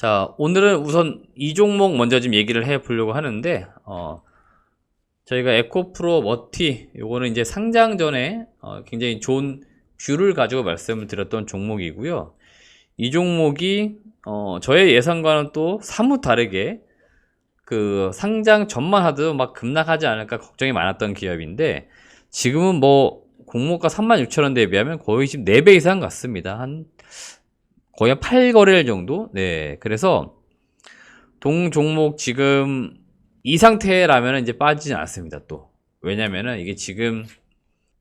자, 오늘은 우선 이 종목 먼저 좀 얘기를 해 보려고 하는데, 어, 저희가 에코프로 머티, 요거는 이제 상장 전에 어, 굉장히 좋은 뷰를 가지고 말씀을 드렸던 종목이고요. 이 종목이, 어, 저의 예상과는 또 사뭇 다르게 그 상장 전만 하도 막 급락하지 않을까 걱정이 많았던 기업인데, 지금은 뭐 공모가 36,000원 대비하면 거의 지금 4배 이상 갔습니다. 한 거의 한 8거래일 정도? 네. 그래서 동 종목 지금 이 상태라면 이제 빠지진 않습니다. 또. 왜냐면은 이게 지금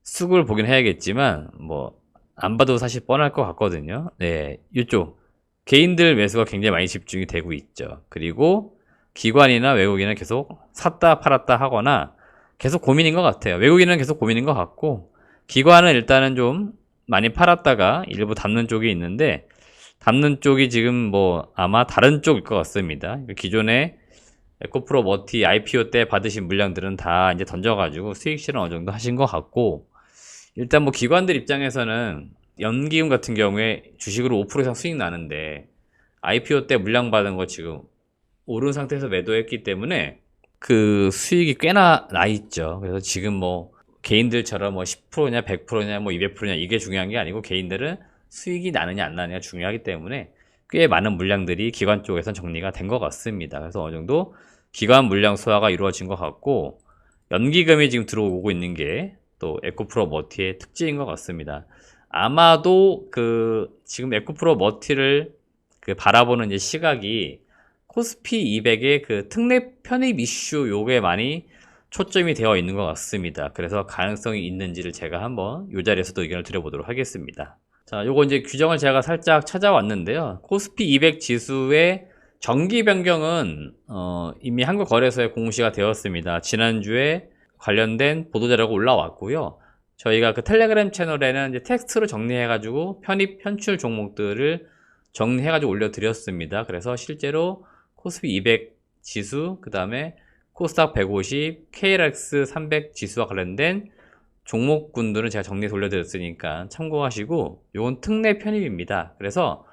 수급을 보긴 해야겠지만 뭐 안 봐도 사실 뻔할 것 같거든요. 네. 이쪽 개인들 매수가 굉장히 많이 집중이 되고 있죠. 그리고 기관이나 외국인은 계속 샀다 팔았다 하거나 계속 고민인 것 같아요. 외국인은 계속 고민인 것 같고 기관은 일단은 좀 많이 팔았다가 일부 담는 쪽이 있는데 담는 쪽이 지금 뭐 아마 다른 쪽일 것 같습니다. 기존에 에코프로 머티 IPO 때 받으신 물량들은 다 이제 던져가지고 수익 실현 어느 정도 하신 것 같고 일단 뭐 기관들 입장에서는 연기금 같은 경우에 주식으로 5% 이상 수익 나는데 IPO 때 물량 받은 거 지금 오른 상태에서 매도했기 때문에 그 수익이 꽤나 나 있죠. 그래서 지금 뭐 개인들처럼 뭐 10%냐 100%냐 뭐 200%냐 이게 중요한 게 아니고 개인들은 수익이 나느냐 안 나느냐 중요하기 때문에 꽤 많은 물량들이 기관 쪽에선 정리가 된 것 같습니다. 그래서 어느 정도 기관 물량 소화가 이루어진 것 같고 연기금이 지금 들어오고 있는 게 또 에코프로 머티의 특징인 것 같습니다. 아마도 그 지금 에코프로 머티를 그 바라보는 시각이 코스피 200의 그 특례 편입 이슈 요게 많이 초점이 되어 있는 것 같습니다. 그래서 가능성이 있는지를 제가 한번 이 자리에서도 의견을 드려보도록 하겠습니다. 자, 요거 이제 규정을 제가 살짝 찾아왔는데요. 코스피 200 지수의 정기 변경은 어, 이미 한국 거래소에 공시가 되었습니다. 지난주에 관련된 보도자료가 올라왔고요. 저희가 그 텔레그램 채널에는 이제 텍스트로 정리해가지고 편입, 편출 종목들을 정리해가지고 올려드렸습니다. 그래서 실제로 코스피 200 지수, 그 다음에 코스닥 150, KLX 300 지수와 관련된 종목군들은 제가 정리해서 올려드렸으니까 참고하시고 요건 특례 편입입니다. 그래서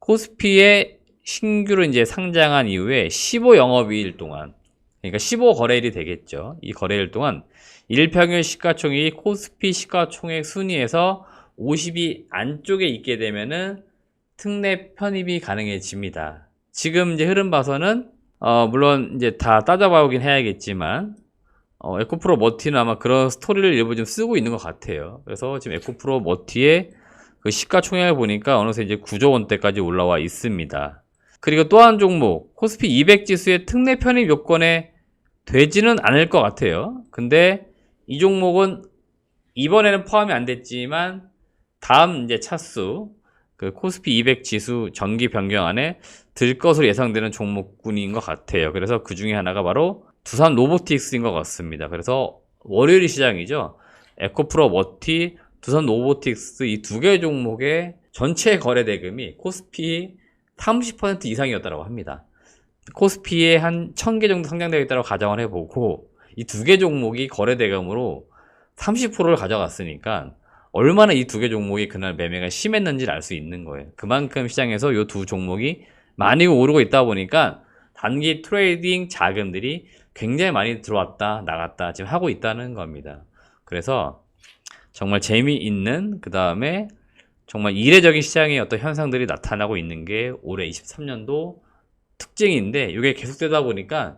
코스피의 신규로 이제 상장한 이후에 15 영업일 동안 그러니까 15 거래일이 되겠죠. 이 거래일 동안 일평일 시가총액이 코스피 시가총액 순위에서 50위 안쪽에 있게 되면은 특례 편입이 가능해집니다. 지금 이제 흐름 봐서는 어 물론 이제 다 따져봐오긴 해야겠지만 어, 에코프로 머티는 아마 그런 스토리를 일부 좀 쓰고 있는 것 같아요. 그래서 지금 에코프로 머티의 그 시가총액을 보니까 어느새 이제 9조 원대까지 올라와 있습니다. 그리고 또 한 종목, 코스피 200 지수의 특례 편입 요건에 되지는 않을 것 같아요. 근데 이 종목은 이번에는 포함이 안 됐지만 다음 이제 차수 그 코스피 200 지수 정기 변경 안에 들 것으로 예상되는 종목군인 것 같아요. 그래서 그 중에 하나가 바로 두산 로보틱스인 것 같습니다. 그래서 월요일 시장이죠. 에코프로 머티, 두산 로보틱스 이 두 개 종목의 전체 거래 대금이 코스피 30% 이상이었다고 합니다. 코스피에 한 1000개 정도 상장되어 있다고 가정을 해보고 이 두 개 종목이 거래 대금으로 30%를 가져갔으니까 얼마나 이 두 개 종목이 그날 매매가 심했는지를 알 수 있는 거예요. 그만큼 시장에서 이 두 종목이 많이 오르고 있다 보니까 단기 트레이딩 자금들이 굉장히 많이 들어왔다 나갔다 지금 하고 있다는 겁니다. 그래서 정말 재미있는 그 다음에 정말 이례적인 시장의 어떤 현상들이 나타나고 있는 게 올해 23년도 특징인데 이게 계속되다 보니까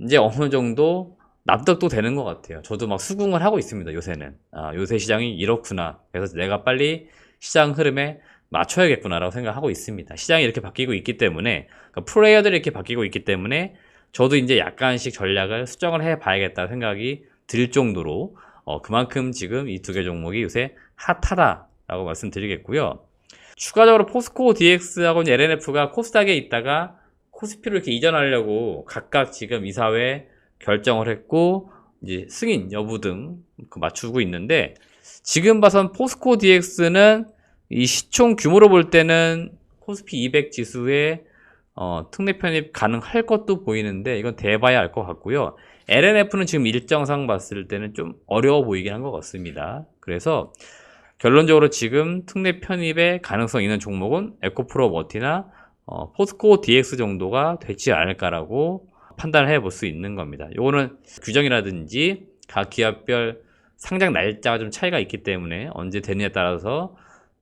이제 어느 정도 납득도 되는 것 같아요. 저도 막 수긍을 하고 있습니다. 요새는 아, 요새 시장이 이렇구나. 그래서 내가 빨리 시장 흐름에 맞춰야겠구나라고 생각하고 있습니다. 시장이 이렇게 바뀌고 있기 때문에 그러니까 플레이어들이 이렇게 바뀌고 있기 때문에 저도 이제 약간씩 전략을 수정을 해 봐야겠다 생각이 들 정도로 어, 그만큼 지금 이 두 개 종목이 요새 핫하다라고 말씀드리겠고요. 추가적으로 포스코 DX하고 LNF가 코스닥에 있다가 코스피로 이렇게 이전하려고 각각 지금 이사회 결정을 했고 이제 승인 여부 등 맞추고 있는데 지금 봐선 포스코 DX는 이 시총 규모로 볼 때는 코스피 200 지수에 어, 특례 편입 가능할 것도 보이는데 이건 대봐야 알 것 같고요. LNF는 지금 일정상 봤을 때는 좀 어려워 보이긴 한 것 같습니다. 그래서 결론적으로 지금 특례 편입의 가능성 있는 종목은 에코프로 머티나 어, 포스코 DX 정도가 되지 않을까라고 판단을 해볼 수 있는 겁니다. 요거는 규정이라든지 각 기업별 상장 날짜가 좀 차이가 있기 때문에 언제 되느냐에 따라서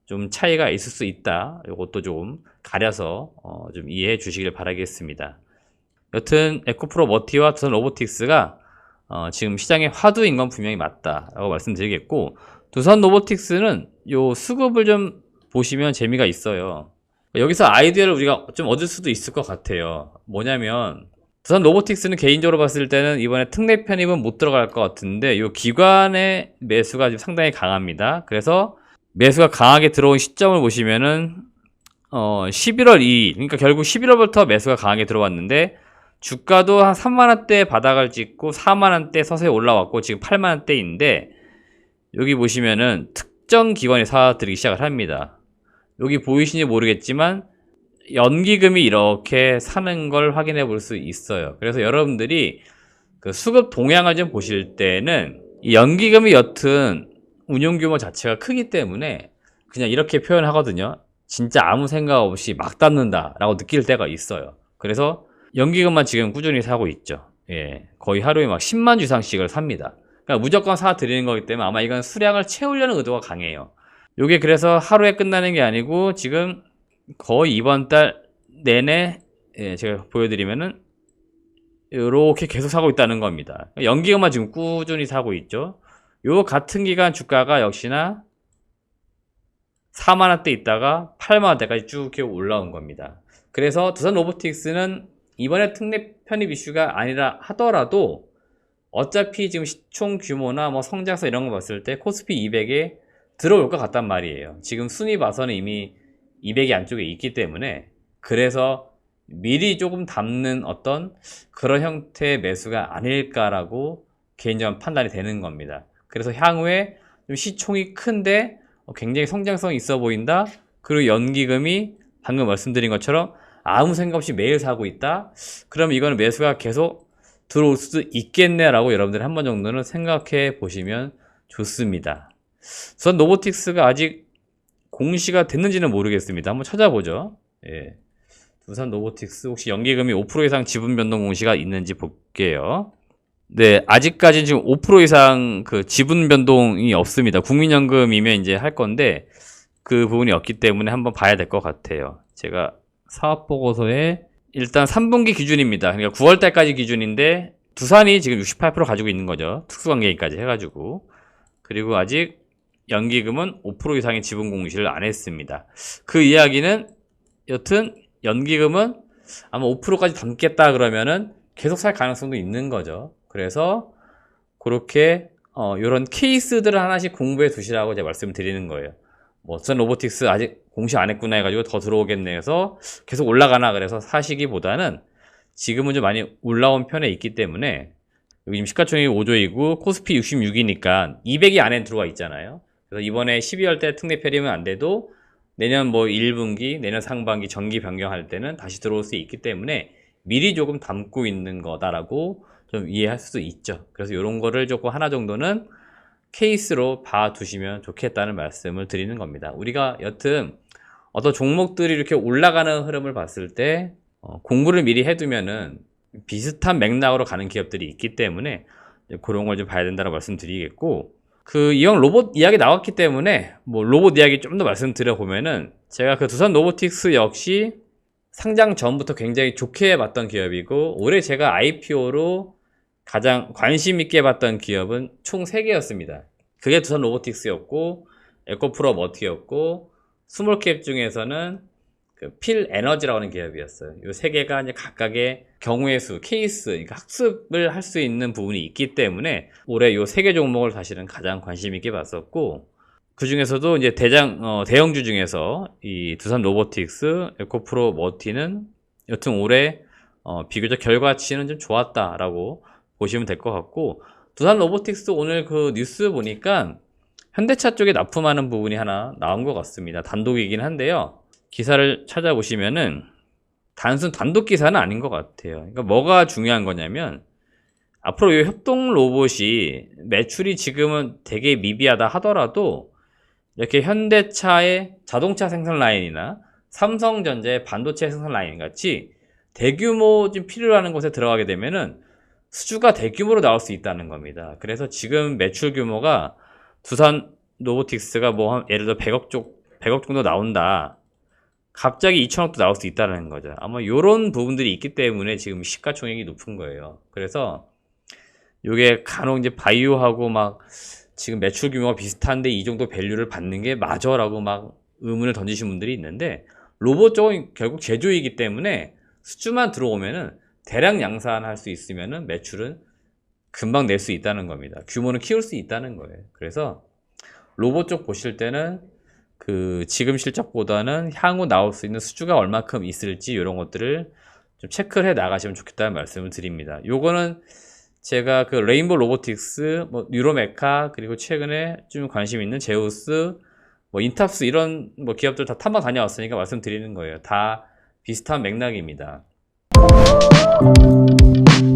좀 차이가 있을 수 있다. 이것도 좀 가려서 어, 좀 이해해 주시길 바라겠습니다. 여튼 에코프로 머티와 두산 로보틱스가 어, 지금 시장의 화두인 건 분명히 맞다라고 말씀드리겠고 두산 로보틱스는 요 수급을 좀 보시면 재미가 있어요. 여기서 아이디어를 우리가 좀 얻을 수도 있을 것 같아요. 뭐냐면 두산 로보틱스는 개인적으로 봤을 때는 이번에 특례 편입은 못 들어갈 것 같은데 이 기관의 매수가 지금 상당히 강합니다. 그래서 매수가 강하게 들어온 시점을 보시면은 어 11월 2일 그러니까 결국 11월부터 매수가 강하게 들어왔는데 주가도 한 3만 원대 바닥을 찍고 4만 원대 서서히 올라왔고 지금 8만 원대인데 여기 보시면은 특정 기관이 사들이기 시작을 합니다. 여기 보이시는지 모르겠지만 연기금이 이렇게 사는 걸 확인해 볼 수 있어요. 그래서 여러분들이 그 수급 동향을 좀 보실 때는 이 연기금이 여튼 운용 규모 자체가 크기 때문에 그냥 이렇게 표현하거든요. 진짜 아무 생각 없이 막 닫는다라고 느낄 때가 있어요. 그래서 연기금만 지금 꾸준히 사고 있죠. 예. 거의 하루에 막 10만 주 이상씩을 삽니다. 그러니까 무조건 사 드리는 거기 때문에 아마 이건 수량을 채우려는 의도가 강해요. 요게 그래서 하루에 끝나는 게 아니고 지금 거의 이번 달 내내 예, 제가 보여드리면은 이렇게 계속 사고 있다는 겁니다. 연기금만 지금 꾸준히 사고 있죠. 요 같은 기간 주가가 역시나 4만 원대 있다가 8만 원대까지 쭉 이렇게 올라온 겁니다. 그래서 두산 로보틱스는 이번에 특례 편입 이슈가 아니라 하더라도 어차피 지금 시총 규모나 뭐 성장성 이런 거 봤을 때 코스피 200에 들어올 것 같단 말이에요. 지금 순위 봐서는 이미 200이 안쪽에 있기 때문에 그래서 미리 조금 담는 어떤 그런 형태의 매수가 아닐까라고 개인적인 판단이 되는 겁니다. 그래서 향후에 좀 시총이 큰데 굉장히 성장성이 있어 보인다. 그리고 연기금이 방금 말씀드린 것처럼 아무 생각 없이 매일 사고 있다. 그럼 이거는 매수가 계속 들어올 수도 있겠네라고 여러분들이 한 번 정도는 생각해 보시면 좋습니다. 우선 노보틱스가 아직 공시가 됐는지는 모르겠습니다. 한번 찾아보죠. 예. 두산 노보틱스 혹시 연기금이 5% 이상 지분 변동 공시가 있는지 볼게요. 네, 아직까지 지금 5% 이상 그 지분 변동이 없습니다. 국민연금이면 이제 할 건데 그 부분이 없기 때문에 한번 봐야 될 것 같아요. 제가 사업 보고서에 일단 3분기 기준입니다. 그러니까 9월 달까지 기준인데 두산이 지금 68% 가지고 있는 거죠. 특수관계인까지 해가지고 그리고 아직 연기금은 5% 이상의 지분 공시를 안 했습니다. 그 이야기는 여튼 연기금은 아마 5%까지 담겠다 그러면은 계속 살 가능성도 있는 거죠. 그래서 그렇게 어, 이런 케이스들을 하나씩 공부해 두시라고 제가 말씀을 드리는 거예요. 뭐, 선 로보틱스 아직 공시 안 했구나 해가지고 더 들어오겠네 해서 계속 올라가나 그래서 사시기보다는 지금은 좀 많이 올라온 편에 있기 때문에 여기 지금 시가총액이 5조이고 코스피 66이니까 200이 안에 들어와 있잖아요. 그래서 이번에 12월 때 특례 편입은 안 돼도 내년 뭐 1분기, 내년 상반기 정기 변경할 때는 다시 들어올 수 있기 때문에 미리 조금 담고 있는 거다라고 좀 이해할 수도 있죠. 그래서 이런 거를 조금 하나 정도는 케이스로 봐두시면 좋겠다는 말씀을 드리는 겁니다. 우리가 여튼 어떤 종목들이 이렇게 올라가는 흐름을 봤을 때 어, 공부를 미리 해두면은 비슷한 맥락으로 가는 기업들이 있기 때문에 그런 걸 좀 봐야 된다고 말씀드리겠고 그 이형 로봇 이야기 나왔기 때문에 뭐 로봇 이야기 좀 더 말씀드려 보면은 제가 그 두산 로보틱스 역시 상장 전부터 굉장히 좋게 봤던 기업이고 올해 제가 IPO로 가장 관심 있게 봤던 기업은 총 3개였습니다. 그게 두산 로보틱스였고 에코프로 머티였고 스몰캡 중에서는 그 필 에너지라고 하는 기업이었어요. 이 세 개가 이제 각각의 경우의 수, 케이스, 그러니까 학습을 할 수 있는 부분이 있기 때문에 올해 이 세 개 종목을 사실은 가장 관심 있게 봤었고 그 중에서도 이제 대장 어, 대형주 중에서 이 두산 로보틱스, 에코프로 머티는 여튼 올해 어, 비교적 결과치는 좀 좋았다라고 보시면 될 것 같고 두산 로보틱스 오늘 그 뉴스 보니까 현대차 쪽에 납품하는 부분이 하나 나온 것 같습니다. 단독이긴 한데요. 기사를 찾아보시면은 단순 단독 기사는 아닌 것 같아요. 그러니까 뭐가 중요한 거냐면 앞으로 이 협동 로봇이 매출이 지금은 되게 미비하다 하더라도 이렇게 현대차의 자동차 생산 라인이나 삼성전자의 반도체 생산 라인 같이 대규모 좀 필요로 하는 곳에 들어가게 되면은 수주가 대규모로 나올 수 있다는 겁니다. 그래서 지금 매출 규모가 두산 로보틱스가 뭐 한 예를 들어 100억 쪽 100억 정도 나온다. 갑자기 2천억도 나올 수 있다는 거죠. 아마 요런 부분들이 있기 때문에 지금 시가총액이 높은 거예요. 그래서 요게 간혹 이제 바이오하고 막 지금 매출 규모가 비슷한데 이 정도 밸류를 받는 게 맞아라고 막 의문을 던지신 분들이 있는데 로봇 쪽은 결국 제조이기 때문에 수주만 들어오면은 대량 양산할 수 있으면은 매출은 금방 낼 수 있다는 겁니다. 규모는 키울 수 있다는 거예요. 그래서 로봇 쪽 보실 때는 그 지금 실적보다는 향후 나올 수 있는 수주가 얼마큼 있을지 이런 것들을 좀 체크를 해 나가시면 좋겠다는 말씀을 드립니다. 요거는 제가 그 레인보 로보틱스, 뭐 뉴로메카 그리고 최근에 좀 관심 있는 제우스, 뭐 인탑스 이런 뭐 기업들 다 탐방 다녀왔으니까 말씀드리는 거예요. 다 비슷한 맥락입니다. 嗯。